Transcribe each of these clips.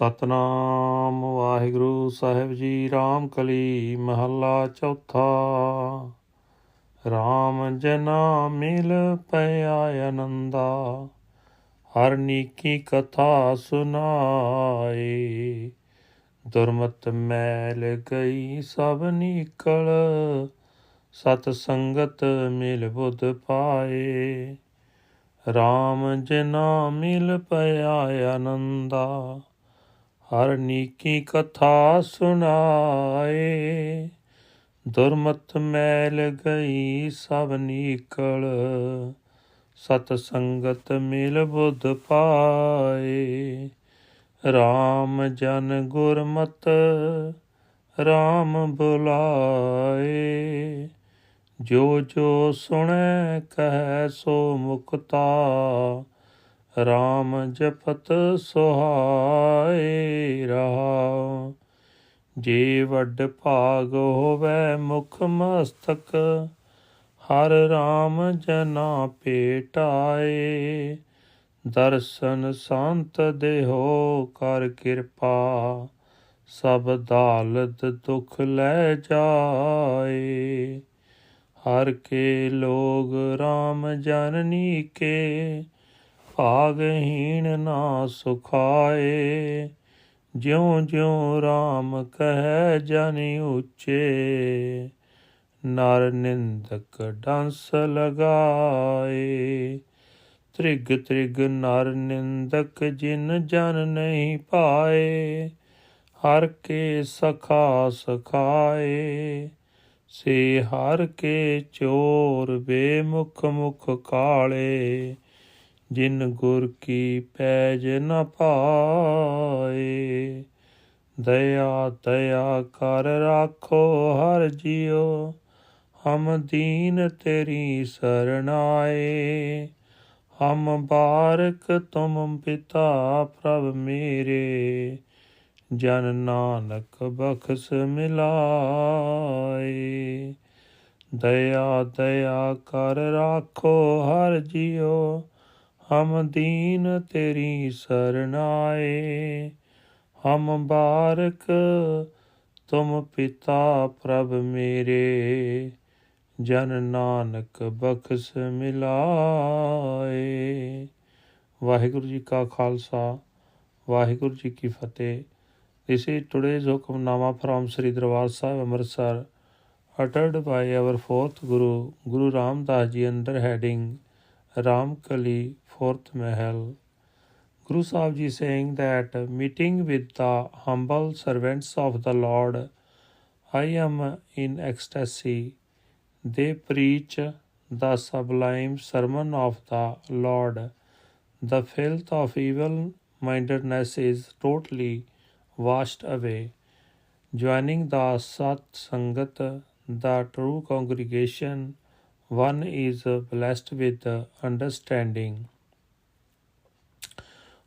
ਸਤਨਾਮ ਵਾਹਿਗੁਰੂ ਸਾਹਿਬ ਜੀ, ਰਾਮ ਕਲੀ ਮਹੱਲਾ ਚੌਥਾ। RAM ਜਨਾ ਮਿਲ ਪਿਆ ਆਨੰਦਾ, ਹਰ ਨੀਕੀ ਕਥਾ ਸੁਨਾਏ ਦੁਰਮਤ ਮੈਲ ਗਈ ਸਭ ਨਿਕਲ, ਸਤ ਸੰਗਤ ਮਿਲ ਬੁੱਧ ਪਾਏ। RAM ਜਨਾ ਮਿਲ ਪਿਆ ਆਨੰਦਾ ਹਰ ਨੀਕੀ ਕਥਾ ਸੁਣਾਏ। ਦੁਰਮਤ ਮੈਲ ਗਈ ਸਭ ਨੀਕਲ, ਸਤ ਸੰਗਤ ਮਿਲ ਬੁੱਧ ਪਾਏ। RAM ਜਨ ਗੁਰਮਤ RAM ਬੁਲਾਏ। ਜੋ ਜੋ ਸੁਣੈ, ਕਹਿ ਸੋ ਮੁਕਤਾ। RAM ਜਪਤ ਸੁਹਾਏ ਰਹਾ। ਜੇ ਵੱਡ ਭਾਗ ਹੋਵੇ ਮੁਖ ਮਸਤਕ, ਹਰ RAM ਜਨਾ ਭੇਟਾਏ। ਦਰਸ਼ਨ ਸੰਤ ਦੇਹੋ ਕਰ ਕਿਰਪਾ, ਸਭ ਦਾਲਤ ਦੁਖ ਲੈ ਜਾਏ। ਹਰ ਕੇ ਲੋਗ RAM ਜਨਨੀ ਕੇ ਭਾਗਹੀਣ ਨਾ ਸੁਖਾਏ ਜਿਉ ਜਿਉ RAM ਕਹੈ ਜਨ ਉੱਚੇ। ਨਰ ਨਿੰਦਕ ਡੰਸ ਲਗਾਏ ਤ੍ਰਿਗ ਤ੍ਰਿਗ ਨਰ ਨਿੰਦਕ ਜਿਨ ਜਨ ਨਹੀਂ ਪਾਏ। ਹਰ ਕੇ ਸਖਾ ਸਖਾਏ, ਸੇ ਹਰ ਕੇ ਚੋਰ ਬੇਮੁਖ ਮੁਖ ਕਾਲੇ। ਜਿਨ ਗੁਰ ਕੀ ਪੈਜ ਨ ਪਾਏ। ਦਇਆ ਦਇਆ ਕਰ ਰਾਖੋ ਹਰ ਜਿਉ, ਹਮ ਦੀਨ ਤੇਰੀ ਸਰਣਾਏ। ਹਮ ਬਾਰਕ ਤੁਮ ਪਿਤਾ ਪ੍ਰਭ ਮੇਰੇ, ਜਨ ਨਾਨਕ ਬਖਸ ਮਿਲਾਏ। ਦਇਆ ਦਇਆ ਕਰ ਰਾਖੋ ਹਰ ਜਿਉ ਹਮ ਦੀਨ ਤੇਰੀ ਸਰਣਾਏ ਹਮ ਬਾਰਕ ਤੁਮ ਪਿਤਾ ਪ੍ਰਭ ਮੇਰੇ ਜਨ ਨਾਨਕ ਬਖਸ ਮਿਲਾਏ ਵਾਹਿਗੁਰੂ ਜੀ ਕਾ ਖਾਲਸਾ ਵਾਹਿਗੁਰੂ ਜੀ ਕੀ ਫਤਿਹ This is today's Hukamnama from Sri Darbar Sahib Amritsar uttered by our fourth Guru, Guru Ram Das Ji under heading Ram Kali fourth Mahal. Guru Sahib Ji saying that meeting with the humble servants of the Lord, I am in ecstasy. They preach the sublime sermon of the Lord. The filth of evil mindedness is totally washed away. Joining the Sat Sangat, the true congregation, one is uh, blessed with understanding.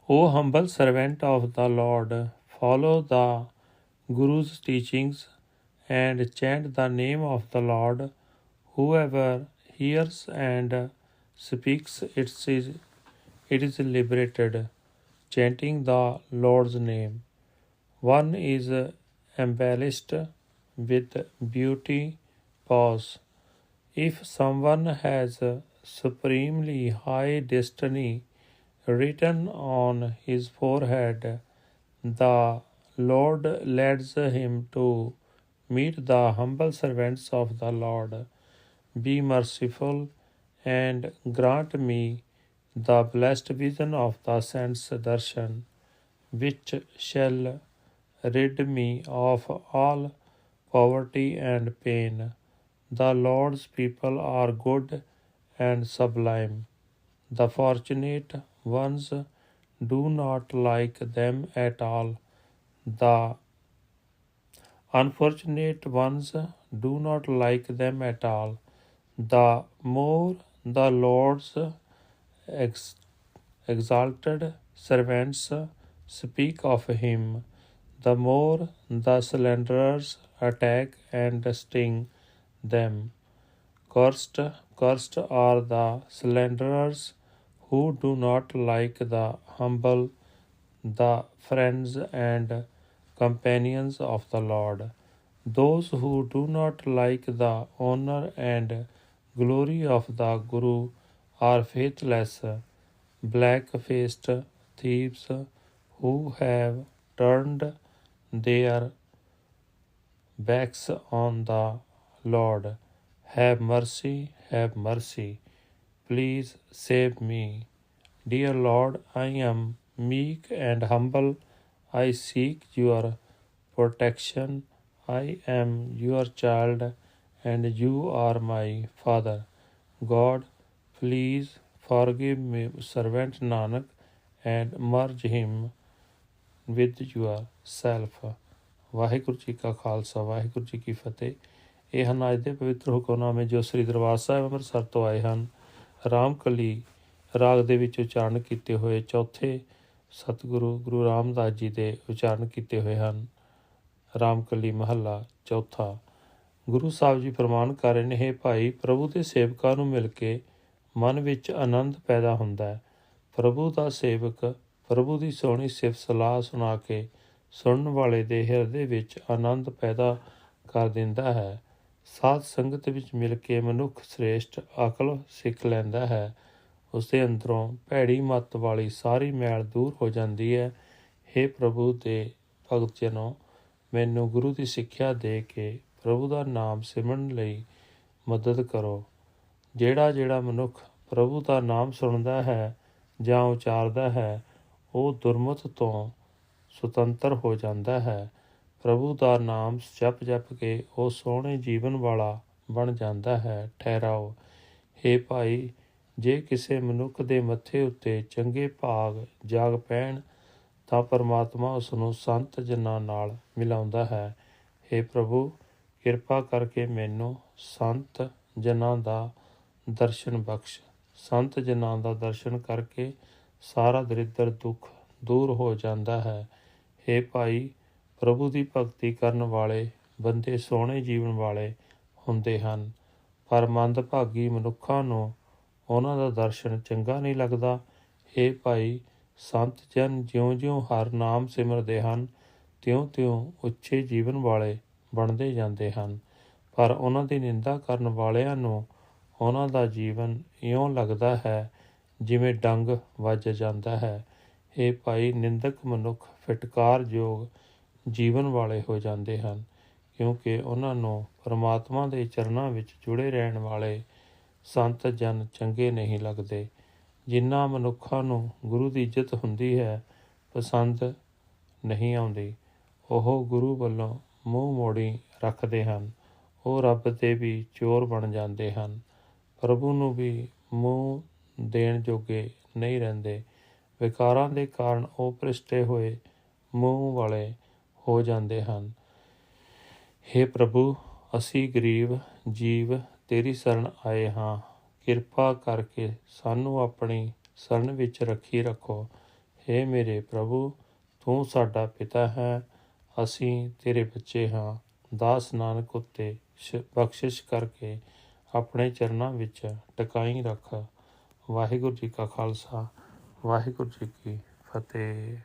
O humble servant of the Lord, follow the Guru's teachings and chant the name of the Lord. Whoever hears and speaks it is, it is liberated, chanting the Lord's name. One is embellished with beauty. Pause. If someone has a supremely high destiny written on his forehead, the Lord leads him to meet the humble servants of the Lord. Be merciful and grant me the blessed vision of the sense darshan, which shall rid me of all poverty and pain. The Lord's people are good and sublime. The fortunate ones do not like them at all. The unfortunate ones do not like them at all. The more the Lord's ex- exalted servants speak of him, the more the slanderers attack and sting them. Cursed, cursed are the slanderers who do not like the humble, the friends and companions of the Lord. Those who do not like the honor and glory of the Guru are faithless, black faced thieves who have turned their backs on the Lord. Have mercy, have mercy. Please save me. Dear Lord, I am meek and humble. I seek your protection. I am your child and you are my father. God, please forgive me, servant Nanak, and merge him with yourself. Waheguru ji ਕਾ ਖਾਲਸਾ ਵਾਹਿਗੁਰੂ ਜੀ ਕੀ ਫਤਿਹ ਇਹ ਹਨ ਅੱਜ ਦੇ ਪਵਿੱਤਰ ਹੁਕਮਨਾਮੇ ਜੋ ਸ੍ਰੀ ਦਰਬਾਰ ਸਾਹਿਬ ਅੰਮ੍ਰਿਤਸਰ ਤੋਂ ਆਏ ਹਨ। ਰਾਮਕਲੀ ਰਾਗ ਦੇ ਵਿੱਚ ਉਚਾਰਨ ਕੀਤੇ ਹੋਏ ਚੌਥੇ ਸਤਿਗੁਰੂ ਗੁਰੂ ਰਾਮਦਾਸ ਜੀ ਦੇ ਉਚਾਰਨ ਕੀਤੇ ਹੋਏ ਹਨ। ਰਾਮਕਲੀ ਮਹੱਲਾ ਚੌਥਾ। ਗੁਰੂ ਸਾਹਿਬ ਜੀ ਫਰਮਾਨ ਕਰ ਰਹੇ ਨੇ, ਹੈ ਭਾਈ, ਪ੍ਰਭੂ ਦੇ ਸੇਵਕਾਂ ਨੂੰ ਮਿਲ ਕੇ ਮਨ ਵਿੱਚ ਆਨੰਦ ਪੈਦਾ ਹੁੰਦਾ ਹੈ। ਪ੍ਰਭੂ ਦਾ ਸੇਵਕ, ਪ੍ਰਭੂ ਦੀ ਸੋਹਣੀ ਸਿਫਤ ਸਲਾਹ ਸੁਣਾ ਕੇ ਸੁਣਨ ਵਾਲੇ ਦੇ ਹਿਰਦੇ ਵਿੱਚ ਆਨੰਦ ਪੈਦਾ ਕਰ ਦਿੰਦਾ ਹੈ। ਸਾਧ ਸੰਗਤ ਵਿੱਚ ਮਿਲ ਕੇ ਮਨੁੱਖ ਸ੍ਰੇਸ਼ਟ, ਅਕਲ ਸਿੱਖ ਲੈਂਦਾ ਹੈ। ਉਸ ਦੇ ਅੰਦਰੋਂ ਭੈੜੀ ਮੱਤ ਵਾਲੀ ਸਾਰੀ ਮੈਲ ਦੂਰ ਹੋ ਜਾਂਦੀ ਹੈ। हे ਪ੍ਰਭੂ ਦੇ ਭਗਤ ਜਨੋ, ਮੈਨੂੰ ਗੁਰੂ ਦੀ ਸਿੱਖਿਆ ਦੇ ਕੇ ਪ੍ਰਭੂ ਦਾ ਨਾਮ ਸਿਮਰਨ ਲਈ ਮਦਦ ਕਰੋ। ਜਿਹੜਾ ਜਿਹੜਾ ਮਨੁੱਖ ਪ੍ਰਭੂ ਦਾ ਨਾਮ ਸੁਣਦਾ ਹੈ ਜਾਂ ਉਚਾਰਦਾ ਹੈ, ਉਹ ਦੁਰਮਤ ਤੋਂ ਸੁਤੰਤਰ ਹੋ ਜਾਂਦਾ ਹੈ। ਪ੍ਰਭੂ ਦਾ ਨਾਮ ਜਪ ਜਪ ਕੇ ਉਹ ਸੋਹਣੇ ਜੀਵਨ ਵਾਲਾ ਬਣ ਜਾਂਦਾ ਹੈ ਠਹਿਰਾਓ हे ਭਾਈ ਜੇ ਕਿਸੇ ਮਨੁੱਖ ਦੇ ਮੱਥੇ ਉੱਤੇ ਚੰਗੇ ਭਾਗ ਜਾਗ ਪੈਣ ਤਾਂ ਪਰਮਾਤਮਾ ਉਸ ਨੂੰ ਸੰਤ ਜਨਾਂ ਨਾਲ ਮਿਲਾਉਂਦਾ ਹੈ हे ਪ੍ਰਭੂ ਕਿਰਪਾ ਕਰਕੇ ਮੈਨੂੰ ਸੰਤ ਜਨਾਂ ਦਾ ਦਰਸ਼ਨ ਬਖਸ਼ ਸੰਤ ਜਨਾਂ ਦਾ ਦਰਸ਼ਨ ਕਰਕੇ ਸਾਰਾ ਦਰਿਦਰ ਦੁੱਖ ਦੂਰ ਹੋ ਜਾਂਦਾ ਹੈ हे ਭਾਈ ਪ੍ਰਭੂ ਦੀ ਭਗਤੀ ਕਰਨ ਵਾਲੇ ਬੰਦੇ ਸੋਹਣੇ ਜੀਵਨ ਵਾਲੇ ਹੁੰਦੇ ਹਨ, ਪਰ ਮੰਦਭਾਗੀ ਮਨੁੱਖਾਂ ਨੂੰ ਉਹਨਾਂ ਦਾ ਦਰਸ਼ਨ ਚੰਗਾ ਨਹੀਂ ਲੱਗਦਾ। हे ਭਾਈ, ਸੰਤ ਜਨ ਜਿਉਂ-ਜਿਉਂ ਹਰ ਨਾਮ ਸਿਮਰਦੇ ਹਨ, ਤਿਉਂ-ਤਿਉਂ ਉੱਚੇ ਜੀਵਨ ਵਾਲੇ ਬਣਦੇ ਜਾਂਦੇ ਹਨ, ਪਰ ਉਹਨਾਂ ਦੀ ਨਿੰਦਾ ਕਰਨ ਵਾਲਿਆਂ ਨੂੰ ਉਹਨਾਂ ਦਾ ਜੀਵਨ ਇਉਂ ਲੱਗਦਾ ਹੈ ਜਿਵੇਂ ਡੰਗ ਵੱਜ ਜਾਂਦਾ ਹੈ। ਇਹ ਭਾਈ, ਨਿੰਦਕ ਮਨੁੱਖ ਫਟਕਾਰਯੋਗ ਜੀਵਨ ਵਾਲੇ ਹੋ ਜਾਂਦੇ ਹਨ, ਕਿਉਂਕਿ ਉਹਨਾਂ ਨੂੰ ਪਰਮਾਤਮਾ ਦੇ ਚਰਨਾਂ ਵਿੱਚ ਜੁੜੇ ਰਹਿਣ ਵਾਲੇ ਸੰਤ ਜਨ ਚੰਗੇ ਨਹੀਂ ਲੱਗਦੇ। ਜਿਨ੍ਹਾਂ ਮਨੁੱਖਾਂ ਨੂੰ ਗੁਰੂ ਦੀ ਇੱਜ਼ਤ ਹੁੰਦੀ ਹੈ, ਪਸੰਦ ਨਹੀਂ ਆਉਂਦੀ। ਉਹ ਗੁਰੂ ਵੱਲੋਂ ਮੂੰਹ ਮੋੜੀ ਰੱਖਦੇ ਹਨ। ਉਹ ਰੱਬ 'ਤੇ ਵੀ ਚੋਰ ਬਣ ਜਾਂਦੇ ਹਨ। ਪ੍ਰਭੂ ਨੂੰ ਵੀ ਮੂੰਹ ਦੇਣ ਜੋਗੇ ਨਹੀਂ ਰਹਿੰਦੇ। ਵਿਕਾਰਾਂ ਦੇ ਕਾਰਨ ਉਹ ਭ੍ਰਿਸ਼ਟੇ ਹੋਏ ਮੂੰਹ ਵਾਲੇ ਹੋ ਜਾਂਦੇ ਹਨ। हे ਪ੍ਰਭੂ, ਅਸੀਂ ਗਰੀਬ ਜੀਵ ਤੇਰੀ ਸ਼ਰਨ ਆਏ ਹਾਂ। ਕਿਰਪਾ ਕਰਕੇ ਸਾਨੂੰ ਆਪਣੀ ਸ਼ਰਨ ਵਿੱਚ ਰੱਖੀ ਰੱਖੋ। हे ਮੇਰੇ ਪ੍ਰਭੂ, ਤੂੰ ਸਾਡਾ ਪਿਤਾ ਹੈ। ਅਸੀਂ ਤੇਰੇ ਬੱਚੇ ਹਾਂ। ਦਾਸ ਨਾਨਕ ਉਤੇ ਬਖਸ਼ਿਸ਼ ਕਰਕੇ ਆਪਣੇ ਚਰਨਾਂ ਵਿੱਚ ਟਿਕਾਈ ਰੱਖ। ਵਾਹਿਗੁਰੂ ਜੀ ਕਾ ਖਾਲਸਾ, ਵਾਹਿਗੁਰੂ ਜੀ ਕੀ ਫਤਿਹ।